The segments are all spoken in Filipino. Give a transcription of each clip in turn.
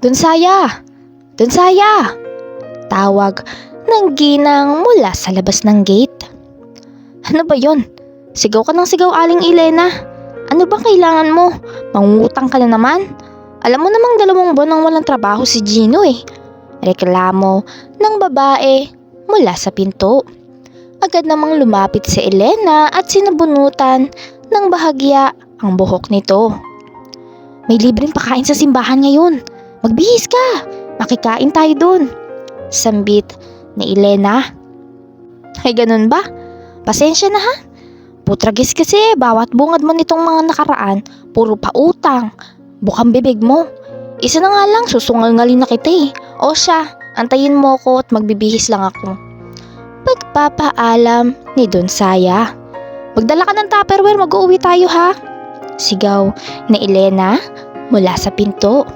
Donsaya! Donsaya! Tawag ng ginang mula sa labas ng gate. Ano ba yon? Sigaw ka ng sigaw aling Elena. Ano bang kailangan mo? Mangungutang ka na naman? Alam mo namang dalawang buwan nang walang trabaho si Gino eh. Reklamo ng babae mula sa pinto. Agad namang lumapit si Elena at sinabunutan ng bahagya ang buhok nito. May libreng pakain sa simbahan ngayon. Magbihis ka! Makikain tayo dun. Sambit ni Elena. Ay ganun ba? Pasensya na ha. Putragis kasi bawat bungad mo nitong mga nakaraan, puro pautang. Bukang bibig mo. Isa na nga lang, susungal-ngalin na kita eh. O siya, antayin mo ko at magbibihis lang ako. Pagpapaalam ni Don Saya. Magdala ka ng tupperware, mag-uwi tayo ha. Sigaw ni Elena mula sa pinto.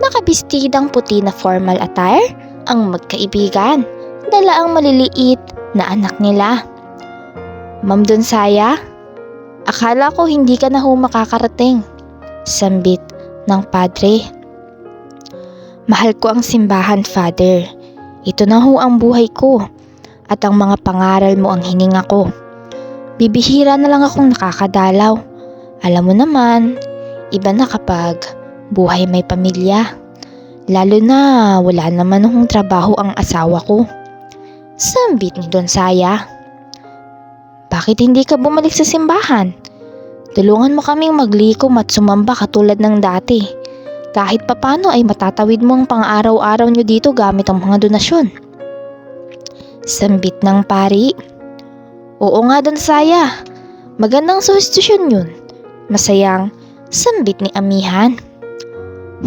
Nakabistidang puti na formal attire ang magkaibigan. Dala ang maliliit na anak nila. Ma'am Donsaya, akala ko hindi ka na ho makakarating. Sambit ng padre. Mahal ko ang simbahan, Father. Ito na ho ang buhay ko at ang mga pangaral mo ang hininga ko. Bibihira na lang akong nakakadalaw. Alam mo naman, iba na kapag buhay may pamilya. Lalo na wala naman akong trabaho ang asawa ko. Sambit ni Don Saya. Bakit hindi ka bumalik sa simbahan? Tulungan mo kaming maglikom at sumamba katulad ng dati. Kahit papano ay matatawid mo ang pang-araw-araw nyo dito gamit ang mga donasyon. Sambit ng pari. Oo nga Don Saya. Magandang suhestisyon yun. Masayang sambit ni Amihan.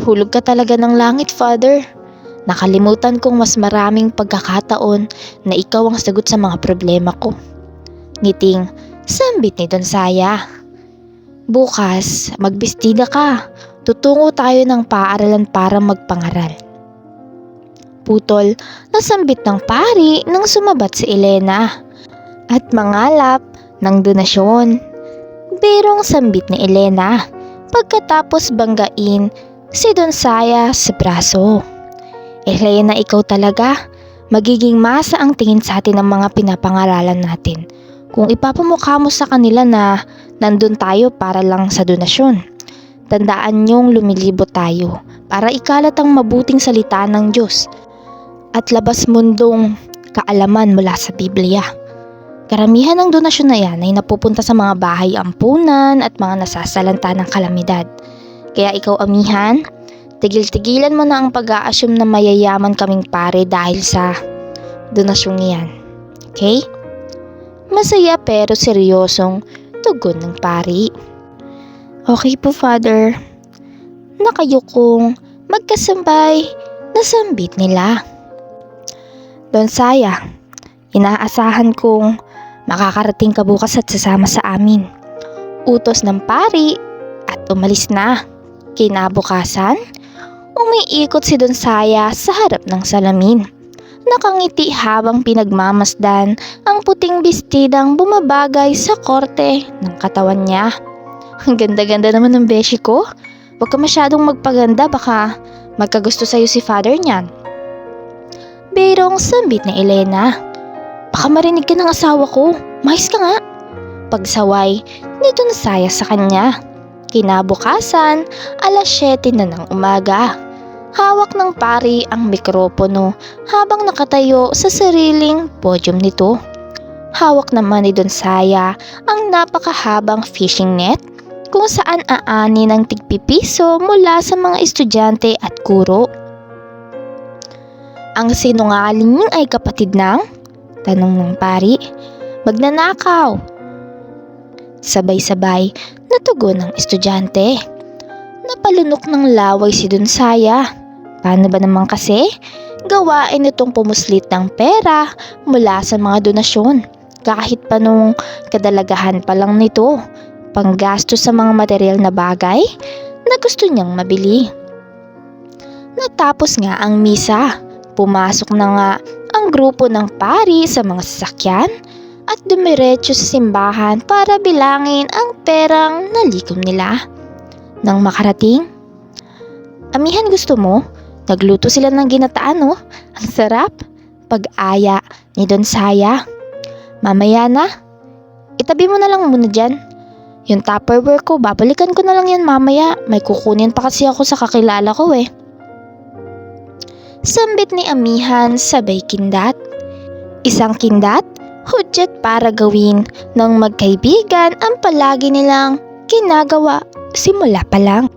Hulog ka talaga ng langit, Father. Nakalimutan kong mas maraming pagkakataon na ikaw ang sagot sa mga problema ko. Ngiting, sambit ni Don Saya. Bukas, magbistida ka. Tutungo tayo ng paaralan para magpangaral. Putol na sambit ng pari nang sumabat si Elena at mangalap ng donasyon. Berong sambit ni Elena pagkatapos banggain si Don Saya sa braso. Elena, ikaw talaga. Magiging masa ang tingin sa atin ng mga pinapangaralan natin. Kung ipapamukha mo sa kanila na nandun tayo para lang sa donasyon. Tandaan niyong lumilibot tayo para ikalat ang mabuting salita ng Diyos at labas mundong kaalaman mula sa Biblia. Karamihan ng donasyon na yan ay napupunta sa mga bahay ampunan at mga nasasalanta ng kalamidad. Kaya ikaw amihan, tigil-tigilan mo na ang pag-aassume na mayayaman kaming pare dahil sa donasyong iyan. Okay? Masaya pero seryosong tugon ng pari. Okay po, Father. Nakayukong magkasambay na sambit nila. Don Saya, inaasahan kong makakarating ka bukas at sasama sa amin. Utos ng pari at umalis na. Kinabukasan, umiikot si Don Saya sa harap ng salamin. Nakangiti habang pinagmamasdan ang puting bestidang bumabagay sa korte ng katawan niya. Ang ganda-ganda naman ng beshi ko. Huwag ka masyadong magpaganda baka magkagusto sa'yo si father niyan. Berong sambit ni Elena. Baka marinig ka ng asawa ko. Mais ka nga. Pagsaway, nito na saya sa kanya. Kinabukasan, alas 7 na ng umaga. Hawak ng pari ang mikropono habang nakatayo sa sariling podium nito. Hawak naman ni Don Saya ang napakahabang fishing net kung saan aani ng tigpipiso mula sa mga estudyante at guro. Ang sinungaling ay kapatid ng? Tanong ng pari. Magnanakaw. Sabay-sabay natugon ng estudyante. Napalunok ng laway si Dunsaya. Paano ba naman kasi? Gawain itong pumuslit ng pera mula sa mga donasyon. Kahit pa nung kadalagahan pa lang nito, panggasto sa mga material na bagay na gusto niyang mabili. Natapos nga ang misa, pumasok na nga ang grupo ng pari sa mga sasakyan at dumiretso sa simbahan para bilangin ang perang nalikom nila. Nang makarating, Amihan gusto mo? Nagluto sila ng ginataan, oh. Ang sarap. Pag-aya ni Don Saya. Mamaya na. Itabi mo na lang muna dyan. Yung Tupperware ko, babalikan ko na lang yan mamaya. May kukunin pa kasi ako sa kakilala ko eh. Sambit ni Amihan sabay kindat. Isang kindat, hudyat para gawin ng magkaibigan ang palagi nilang ginagawa simula pa lang.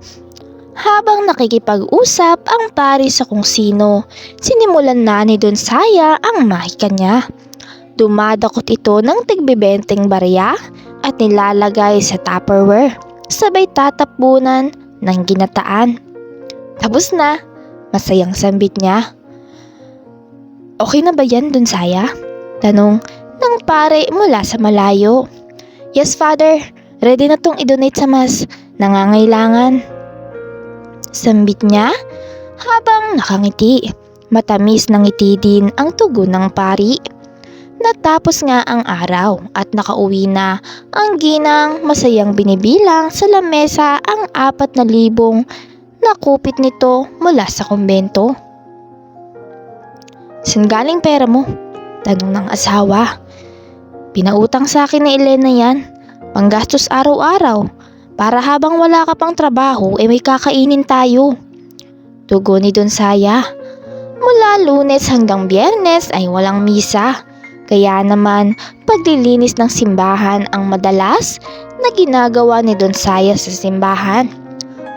Habang nakikipag-usap ang pari sa kung sino, sinimulan na ni Don Saya ang mahika niya. Dumadakot ito ng tigbibenteng barya at nilalagay sa Tupperware. Sabay tatapunan ng ginataan. Tapos na, masayang sambit niya. Okay na ba yan, Don Saya? Tanong ng pare mula sa malayo. Yes, father. Ready na tong i-donate sa mas nangangailangan. Sambit niya habang nakangiti. Matamis ng ngiti din ang tugon ng pari. Natapos nga ang araw at nakauwi na ang ginang masayang binibilang sa lamesa ang apat na libong nakupit nito mula sa kumbento. Saan galing pera mo? Tanong ng asawa. Pinautang sa akin ni Elena yan. Panggastos araw-araw. Para habang wala ka pang trabaho, eh may kakainin tayo. Tugon ni Don Saya. Mula lunes hanggang biyernes ay walang misa. Kaya naman, paglilinis ng simbahan ang madalas na ginagawa ni Don Saya sa simbahan.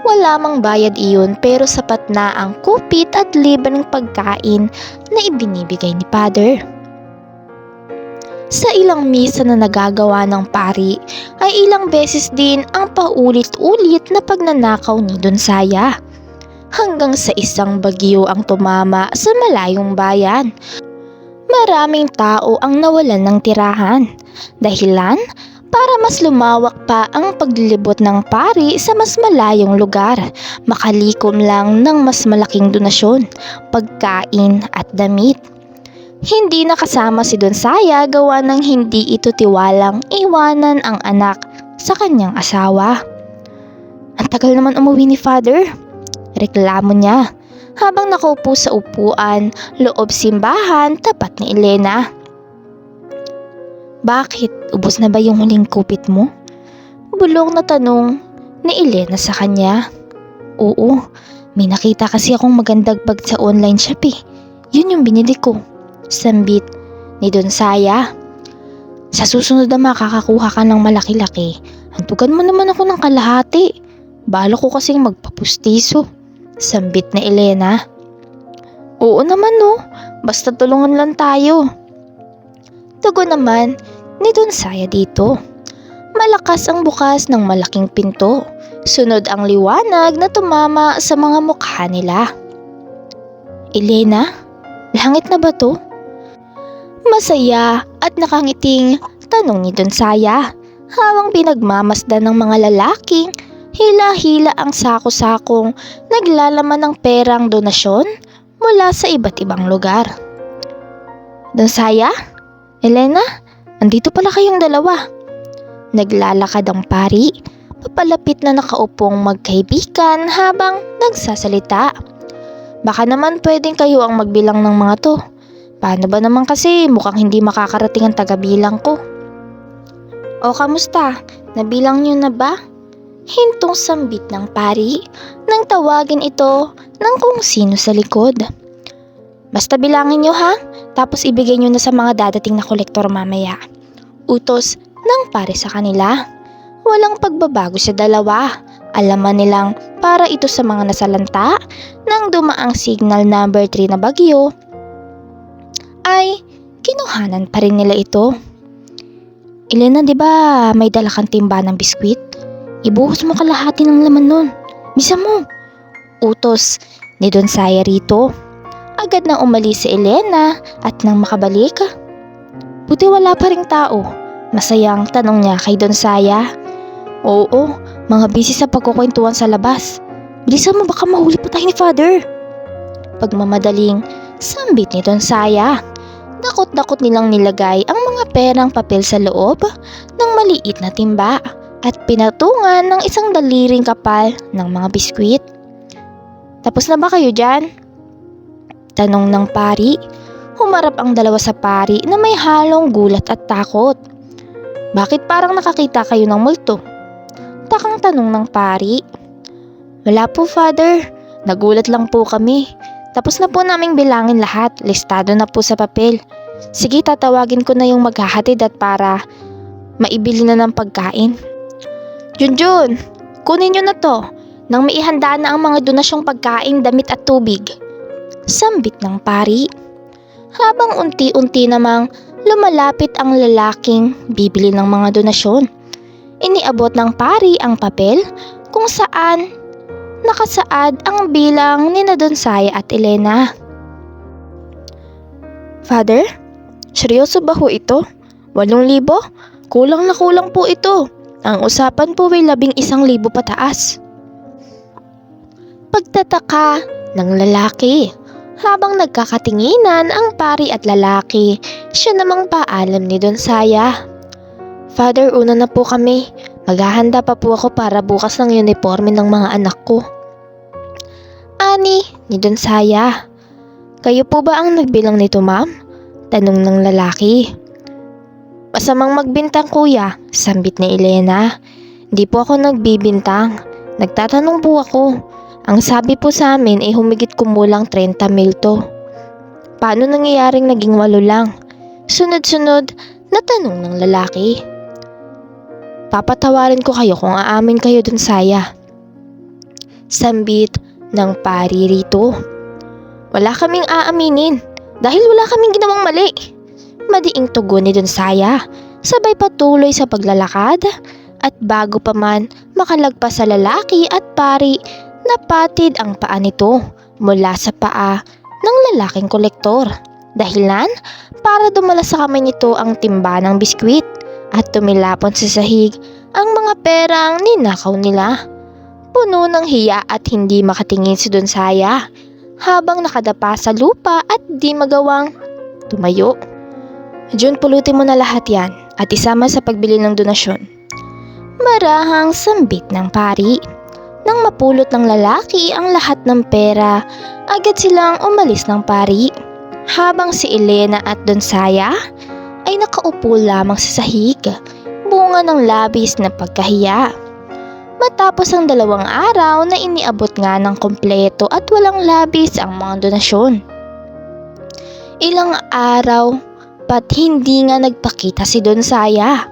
Wala mang bayad iyon pero sapat na ang kupit at libreng pagkain na ibinibigay ni Father. Sa ilang misa na nagagawa ng pari ay ilang beses din ang paulit-ulit na pagnanakaw ni Don Saya. Hanggang sa isang bagyo ang tumama sa malayong bayan. Maraming tao ang nawalan ng tirahan. Dahilan para mas lumawak pa ang paglilibot ng pari sa mas malayong lugar, makalikom lang ng mas malaking donasyon, pagkain at damit. Hindi nakasama si Don Saya gawa ng hindi ito tiwalang iwanan ang anak sa kanyang asawa. Ang tagal naman umuwi ni Father. Reklamo niya habang nakaupo sa upuan loob simbahan tapat ni Elena. Bakit? Ubos na ba yung huling kupit mo? Bulong na tanong ni Elena sa kanya. Oo, may nakita kasi akong magandang bag sa online shop eh. Yun yung binili ko. Sambit ni Don Saya. Sa susunod na makakakuha ka ng malaki-laki, hantugan mo naman ako ng kalahati. Bala ko kasing magpapustiso. Sambit na Elena. Oo naman no, basta tulungan lang tayo. Tugon naman ni Don Saya dito. Malakas ang bukas ng malaking pinto. Sunod ang liwanag na tumama sa mga mukha nila. Elena, langit na ba to? Masaya at nakangiting tanong ni Don Saya habang pinagmamasdan ng mga lalaking hila-hila ang sako-sakong naglalaman ng perang donasyon mula sa iba't ibang lugar. Don Saya? Elena? Andito pala kayong dalawa. Naglalakad ang pari, papalapit na nakaupong magkaibigan habang nagsasalita. Baka naman pwedeng kayo ang magbilang ng mga to. Paano ba naman kasi mukhang hindi makakarating ang tagabilang ko? O kamusta? Nabilang niyo na ba? Hintong sambit ng pari nang tawagin ito ng kung sino sa likod. Basta bilangin niyo ha, tapos ibigay niyo na sa mga dadating na kolektor mamaya. Utos ng pare sa kanila. Walang pagbabago sa dalawa. Alaman nilang para ito sa mga nasalanta nang dumaang signal number 3 na bagyo ay kinuhanan pa rin nila ito. Elena, di ba may dala kang timba ng biskwit? Ibuhos mo kalahati ng laman nun. Bisa mo. Utos ni Don Saya rito. Agad na umalis si Elena at nang makabalik. Buti wala pa ring tao. Masayang tanong niya kay Don Saya. Oo, mga busy sa pagkukwentuhan sa labas. Bilisan mo baka mahuli pa tayo ni Father. Pagmamadaling sambit ni Don Saya. Dakot-dakot nilang nilagay ang mga perang papel sa loob ng maliit na timba at pinatungan ng isang daliring kapal ng mga biskwit. Tapos na ba kayo dyan? Tanong ng pari. Humarap ang dalawa sa pari na may halong gulat at takot. Bakit parang nakakita kayo ng multo? Takang tanong ng pari. Wala po, Father. Nagulat lang po kami. Tapos na po naming bilangin lahat. Listado na po sa papel. Sige, tatawagin ko na yung maghahatid at para maibili na ng pagkain. Junjun, kunin nyo na to nang maihanda na ang mga donasyong pagkain, damit at tubig. Sambit ng pari. Habang unti-unti namang lumalapit ang lalaking bibili ng mga donasyon. Iniabot ng pari ang papel kung saan nakasaad ang bilang ni Nadonsaya at Elena. Father, seryoso ba ho ito? Walong libo? Kulang na kulang po ito. Ang usapan po ay labing isang libo pataas. Pagtataka ng lalaki. Habang nagkakatinginan ang pari at lalaki, siya namang paalam ni Donsaya. Father, una na po kami. Maghahanda pa po ako para bukas ng uniforme ng mga anak ko. Ani, ni Donsaya. Kayo po ba ang nagbilang nito, ma'am? Tanong ng lalaki. Masamang magbintang kuya, sambit ni Elena. Di po ako nagbibintang. Nagtatanong po ako. Ang sabi po sa amin ay humigit kumulang 30 mil to. Paano nangyayaring naging walo lang? Sunod-sunod na tanong ng lalaki. Papatawarin ko kayo kung aamin kayo dun saya. Sambit ng pari rito. Wala kaming aaminin dahil wala kaming ginawang mali. Madiing tugon ni Donsaya, sabay patuloy sa paglalakad at bago pa man makalagpas sa lalaki at pari, napatid ang paa nito mula sa paa ng lalaking kolektor. Dahilan para dumala sa kamay nito ang timba ng biskwit at tumilapon sa sahig ang mga perang ninakaw nila. Puno ng hiya at hindi makatingin si Donsaya habang nakadapa sa lupa at di magawang tumayo. Jun, pulutin mo na lahat yan at isama sa pagbili ng donasyon. Marahang sambit ng pari. Nang mapulot ng lalaki ang lahat ng pera, agad silang umalis ng pari. Habang si Elena at Donsaya ay nakaupo lamang sa sahig, bunga ng labis na pagkahiya. Matapos ang dalawang araw na iniabot nga ng kompleto at walang labis ang mga donasyon. Ilang araw pat hindi nga nagpakita si Donsaya.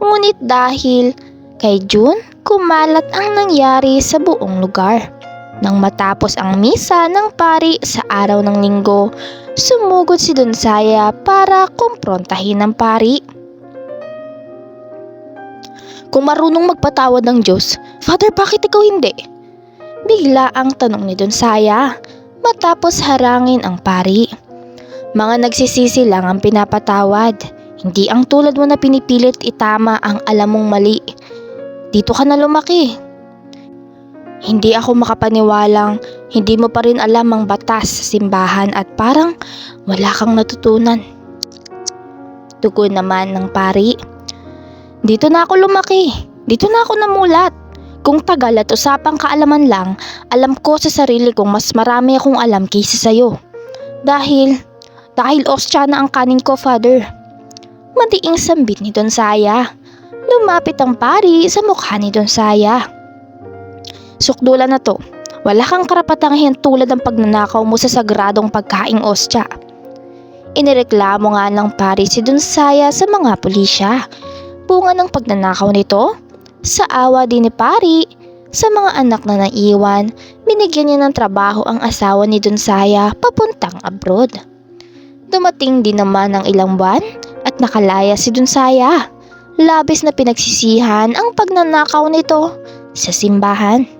Ngunit dahil kay June, kumalat ang nangyari sa buong lugar. Nang matapos ang misa ng pari sa araw ng linggo, sumugod si Donsaya para kumprontahin ng pari. Kung marunong magpatawad ng Diyos, Father, bakit ikaw hindi? Bigla ang tanong ni Donsaya matapos harangin ang pari. Mga nagsisisi lang ang pinapatawad. Hindi ang tulad mo na pinipilit itama ang alam mong mali. Dito ka na lumaki. Hindi ako makapaniwalang hindi mo pa rin alam ang batas sa simbahan at parang wala kang natutunan. Tugon naman ng pari. Dito na ako lumaki. Dito na ako namulat. Kung tagal at usapang kaalaman lang, alam ko sa sarili kong mas marami akong alam kaysa sa'yo. Dahil, dahil ostya na ang kanin ko, Father. Madiing sambit ni Donsaya. Lumapit ang pari sa mukha ni Donsaya. Sukdulan na to. Wala kang karapatang tulad ng pagnanakaw mo sa sagradong pagkaing ostya. Inireklamo nga ng pari si Donsaya sa mga pulisya. Bunga ng pagnanakaw nito, sa awa din ni pari, sa mga anak na naiwan, binigyan niya ng trabaho ang asawa ni Donsaya papuntang abroad. Dumating din naman ang ilang buwan at nakalaya si Donsaya. Labis na pinagsisihan ang pagnanakaw nito sa simbahan.